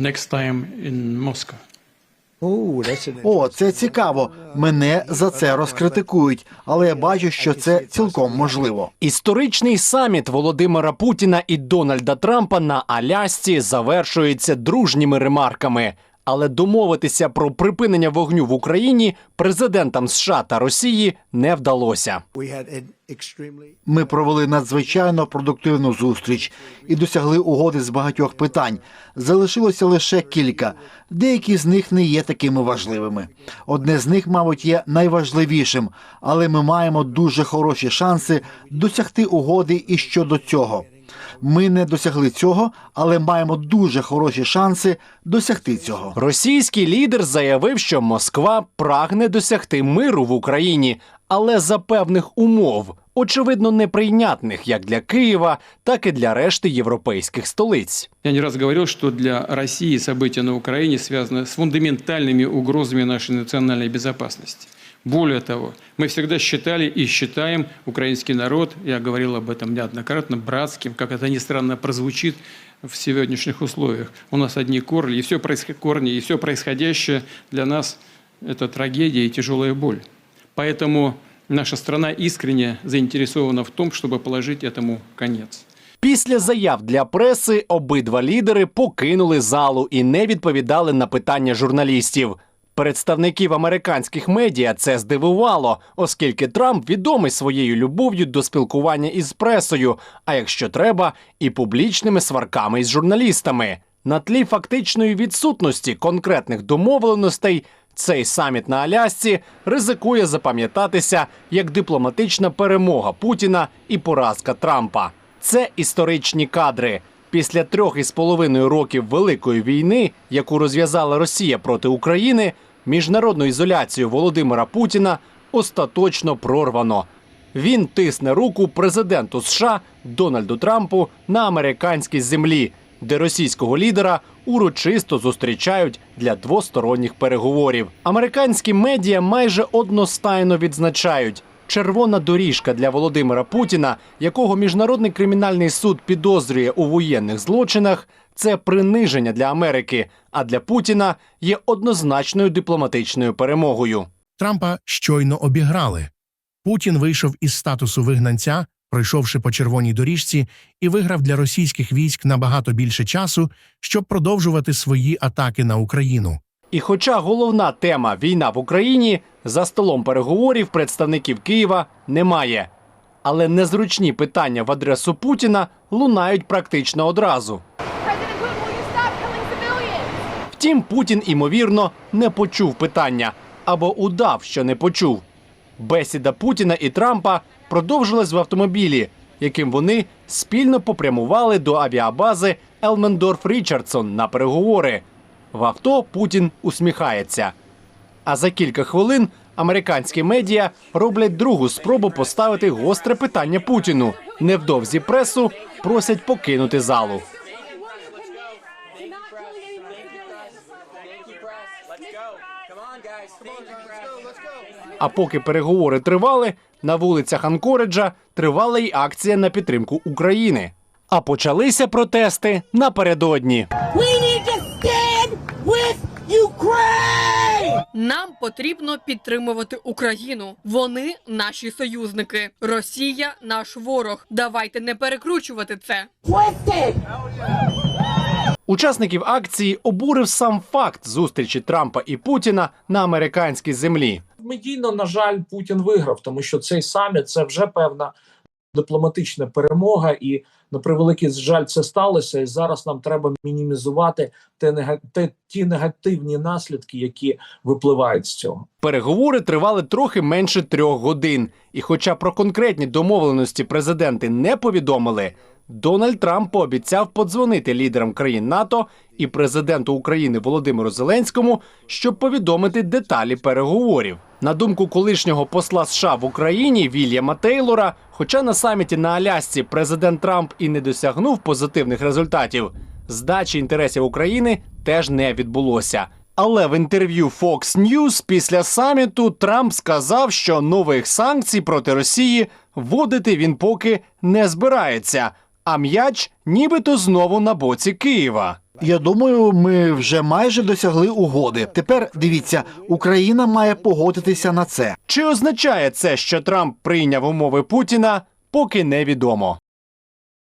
next time in Moscow. О, це цікаво. Мене за це розкритикують, але я бачу, що це цілком можливо. Історичний саміт Володимира Путіна і Дональда Трампа на Алясці завершується дружніми ремарками. Але домовитися про припинення вогню в Україні президентам США та Росії не вдалося. Ми провели надзвичайно продуктивну зустріч і досягли угоди з багатьох питань. Залишилося лише кілька. Деякі з них не є такими важливими. Одне з них, мабуть, є найважливішим, але ми маємо дуже хороші шанси досягти угоди і щодо цього. Ми не досягли цього, але маємо дуже хороші шанси досягти цього. Російський лідер заявив, що Москва прагне досягти миру в Україні, але за певних умов, очевидно, неприйнятних як для Києва, так і для решти європейських столиць. Я не раз говорил, что для России события на Украине связаны с фундаментальными угрозами нашей национальной безопасности. Более того, мы всегда считали и считаем украинский народ, я говорил об этом неоднократно, братским, как это ни странно прозвучит в сегодняшних условиях. У нас одни корни, и все, происход- корни, и все происходящее для нас – это трагедия и тяжелая боль. Поэтому наша страна искренне заинтересована в том, чтобы положить этому конец. Після заяв для преси обидва лідери покинули залу і не відповідали на питання журналістів. Представників американських медіа це здивувало, оскільки Трамп відомий своєю любов'ю до спілкування із пресою, а якщо треба, і публічними сварками із журналістами. На тлі фактичної відсутності конкретних домовленостей цей саміт на Алясці ризикує запам'ятатися як дипломатична перемога Путіна і поразка Трампа. Це історичні кадри. Після трьох із половиною років великої війни, яку розв'язала Росія проти України, міжнародну ізоляцію Володимира Путіна остаточно прорвано. Він тисне руку президенту США Дональду Трампу на американській землі, де російського лідера урочисто зустрічають для двосторонніх переговорів. Американські медіа майже одностайно відзначають. Червона доріжка для Володимира Путіна, якого міжнародний кримінальний суд підозрює у воєнних злочинах, це приниження для Америки, а для Путіна є однозначною дипломатичною перемогою. Трампа щойно обіграли. Путін вийшов із статусу вигнанця, пройшовши по червоній доріжці, і виграв для російських військ набагато більше часу, щоб продовжувати свої атаки на Україну. І хоча головна тема війна в Україні за столом переговорів представників Києва немає. Але незручні питання в адресу Путіна лунають практично одразу. Втім, Путін, імовірно, не почув питання або удав, що не почув. Бесіда Путіна і Трампа продовжилась в автомобілі, яким вони спільно попрямували до авіабази Елмендорф Річардсон на переговори. В авто Путін усміхається. А за кілька хвилин американські медіа роблять другу спробу поставити гостре питання Путіну. Невдовзі пресу просять покинути залу. А поки переговори тривали, на вулицях Анкориджа тривала й акція на підтримку України. А почалися протести напередодні. Нам потрібно підтримувати Україну. Вони наші союзники. Росія наш ворог. Давайте не перекручувати це. Учасників акції обурив сам факт зустрічі Трампа і Путіна на американській землі. медійно, на жаль, Путін виграв, тому що цей саміт це вже певна дипломатична перемога, і на превеликий жаль, це сталося. І зараз нам треба мінімізувати те те, ті негативні наслідки, які випливають з цього. Переговори тривали трохи менше трьох годин. І хоча про конкретні домовленості президенти не повідомили, Дональд Трамп пообіцяв подзвонити лідерам країн НАТО і президенту України Володимиру Зеленському, щоб повідомити деталі переговорів. На думку колишнього посла США в Україні Вільяма Тейлора, хоча на саміті на Алясці президент Трамп і не досягнув позитивних результатів, здачі інтересів України теж не відбулося. Але в інтерв'ю Fox News після саміту Трамп сказав, що нових санкцій проти Росії вводити він поки не збирається, а м'яч нібито знову на боці Києва. Я думаю, ми вже майже досягли угоди. Тепер дивіться, Україна має погодитися на це. Чи означає це, що Трамп прийняв умови Путіна, поки невідомо.